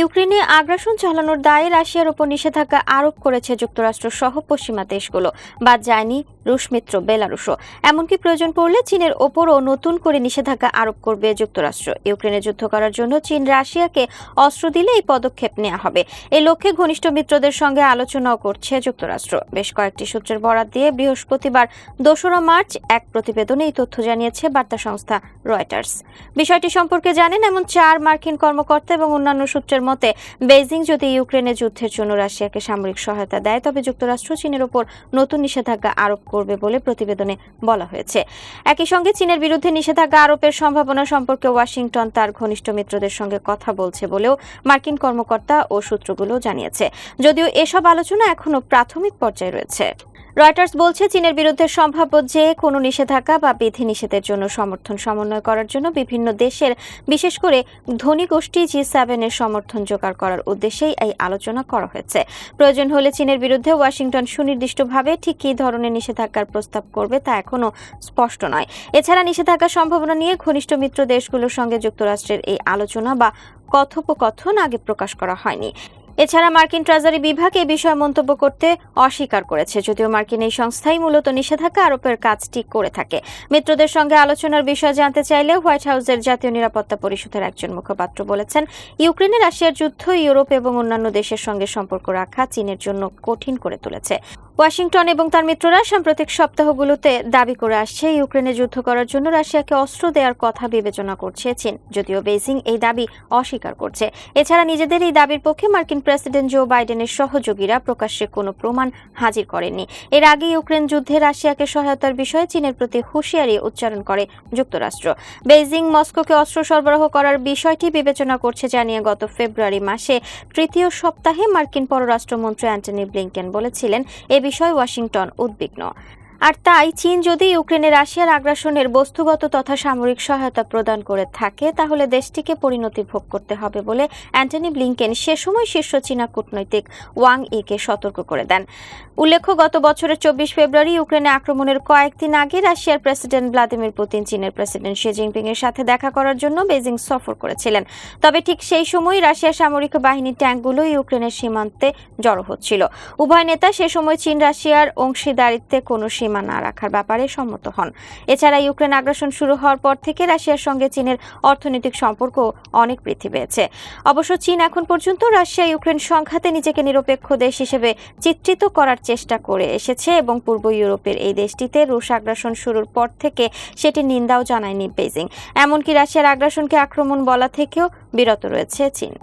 ইউক্রেনে আগ্রাসন চালানোর দায়ে রাশিয়ার উপর নিষেধাজ্ঞা আরোপ করেছে যুক্তরাষ্ট্র সহ পশ্চিমা দেশগুলো। বাদ যায়নি রুশ মিত্র বেলারুশও। এমনকি প্রয়োজন পড়লে চীনের ওপরও নতুন করে নিষেধাজ্ঞা আরোপ করবে যুক্তরাষ্ট্র। ইউক্রেনে যুদ্ধ করার জন্য চীন রাশিয়াকে অস্ত্র দিলে এই পদক্ষেপ নেওয়া হবে। এই লক্ষ্যে ঘনিষ্ঠ মিত্রদের সঙ্গে আলোচনাও করছে যুক্তরাষ্ট্র। বেশ কয়েকটি সূত্রের বরাত দিয়ে বৃহস্পতিবার দোসরা মার্চ এক প্রতিবেদনে এই তথ্য জানিয়েছে বার্তা সংস্থা রয়টার্স। বিষয়টি সম্পর্কে জানেন এমন চার মার্কিন কর্মকর্তা এবং অন্যান্য সূত্রের মতে, বেইজিং যদি ইউক্রেনের যুদ্ধের জন্য রাশিয়াকে সামরিক সহায়তা দেয়, তবে যুক্তরাষ্ট্র চীনের উপর নতুন নিষেধাজ্ঞা আরোপ করবে বলে প্রতিবেদনে বলা হয়েছে। একই সঙ্গে চীনের বিরুদ্ধে নিষেধাজ্ঞা আরোপের সম্ভাবনা সম্পর্কে ওয়াশিংটন তার ঘনিষ্ঠ মিত্রদের সঙ্গে কথা বলছে বলেও মার্কিন কর্মকর্তা ও সূত্রগুলো জানিয়েছে। যদিও এসব আলোচনা এখনও প্রাথমিক পর্যায়ে রয়েছে। রয়টার্স বলছে, চীনের বিরুদ্ধে সম্ভাব্য যে কোনো নিষেধাজ্ঞা বা বিধি নিষেধের জন্য সমর্থন সমন্বয় করার জন্য বিভিন্ন দেশের, বিশেষ করে ধনী গোষ্ঠী জি সেভেনের সমর্থন জোগাড় করার উদ্দেশ্যেই এই আলোচনা করা হয়েছে। প্রয়োজন হলে চীনের বিরুদ্ধে ওয়াশিংটন সুনির্দিষ্টভাবে ঠিক কী ধরনের নিষেধাজ্ঞার প্রস্তাব করবে তা এখনও স্পষ্ট নয়। এছাড়া নিষেধাজ্ঞার সম্ভাবনা নিয়ে ঘনিষ্ঠ মিত্র দেশগুলোর সঙ্গে যুক্তরাষ্ট্রের এই আলোচনা বা কথোপকথন আগে প্রকাশ করা হয়নি। এছাড়া মার্কিন ট্রেজারি বিভাগ এই বিষয়ে মন্তব্য করতে অস্বীকার করেছে, যদিও মার্কিন এই সংস্থাই মূলত নিষেধাজ্ঞা আরোপের কাজটি করে থাকে। মিত্রদের সঙ্গে আলোচনার বিষয়ে জানতে চাইলে হোয়াইট হাউসের জাতীয় নিরাপত্তা পরিষদের একজন মুখপাত্র বলেছেন, ইউক্রেনে রাশিয়ার যুদ্ধ, ইউরোপ এবং অন্যান্য দেশের সঙ্গে সম্পর্ক রাখা চীনের জন্য কঠিন করে তুলেছে। ওয়াশিংটন এবং তার মিত্ররা সাম্প্রতিক সপ্তাহগুলোতে দাবি করে আসছে, ইউক্রেনে যুদ্ধ করার জন্য রাশিয়াকে অস্ত্র দেওয়ার কথা বিবেচনা করছে চীন, যদিও বেইজিং এই দাবি অস্বীকার করছে। এছাড়া নিজেদের এই দাবির পক্ষে মার্কিন প্রেসিডেন্ট জো বাইডেনের সহযোগীরা প্রকাশ্যে কোনো প্রমাণ হাজির করেননি। এর আগে ইউক্রেন যুদ্ধে রাশিয়াকে সহায়তার বিষয়ে চীনের প্রতি হুঁশিয়ারি উচ্চারণ করে যুক্তরাষ্ট্র। বেইজিং মস্কোকে অস্ত্র সরবরাহ করার বিষয়টি বিবেচনা করছে জানিয়ে গত ফেব্রুয়ারি মাসে তৃতীয় সপ্তাহে মার্কিন পররাষ্ট্রমন্ত্রী অ্যান্টনি ব্লিংকেন বলেছিলেন, এ বিষয়ে ওয়াশিংটন উদ্বিগ্ন। আর তাই চীন যদি ইউক্রেনে রাশিয়ার আগ্রাসনের বস্তুগত তথা সামরিক সহায়তা প্রদান করে থাকে, তাহলে দেশটিকে পরিণতি ভোগ করতে হবে বলে অ্যান্টনি ব্লিংকেন সে সময় শীর্ষ চীনা কূটনৈতিক ওয়াং ইকে সতর্ক করে দেন। উল্লেখ্য, গত বছরের চব্বিশ ফেব্রুয়ারি ইউক্রেনে আক্রমণের কয়েকদিন আগে রাশিয়ার প্রেসিডেন্ট ভ্লাদিমির পুতিন চীনের প্রেসিডেন্ট শি জিনপিং এর সাথে দেখা করার জন্য বেজিং সফর করেছিলেন। তবে ঠিক সেই সময় রাশিয়ার সামরিক বাহিনীর ট্যাঙ্কগুলো ইউক্রেনের সীমান্তে জড়ো হচ্ছিল। উভয় নেতা সে সময় চীন রাশিয়ার অংশীদারিত্বে কোনো সীমা না রাখার ব্যাপারে সম্মত হন। এছাড়া ইউক্রেন আগ্রাসন শুরু হওয়ার পর থেকে রাশিয়ার সঙ্গে চীনের অর্থনৈতিক সম্পর্ক অনেক বৃদ্ধি পেয়েছে। অবশ্য চীন এখন পর্যন্ত রাশিয়া ইউক্রেন সংঘাতে নিজেকে নিরপেক্ষ দেশ হিসেবে চিত্রিত করার চেষ্টা করে এসেছে এবং পূর্ব ইউরোপের এই দেশটিতে রুশ আগ্রাসন শুরুর পর থেকে সেটি নিন্দাও জানায়নি বেজিং এমনকি রাশিয়ার আগ্রাসনকে আক্রমণ বলা থেকেও বিরত রয়েছে চীন।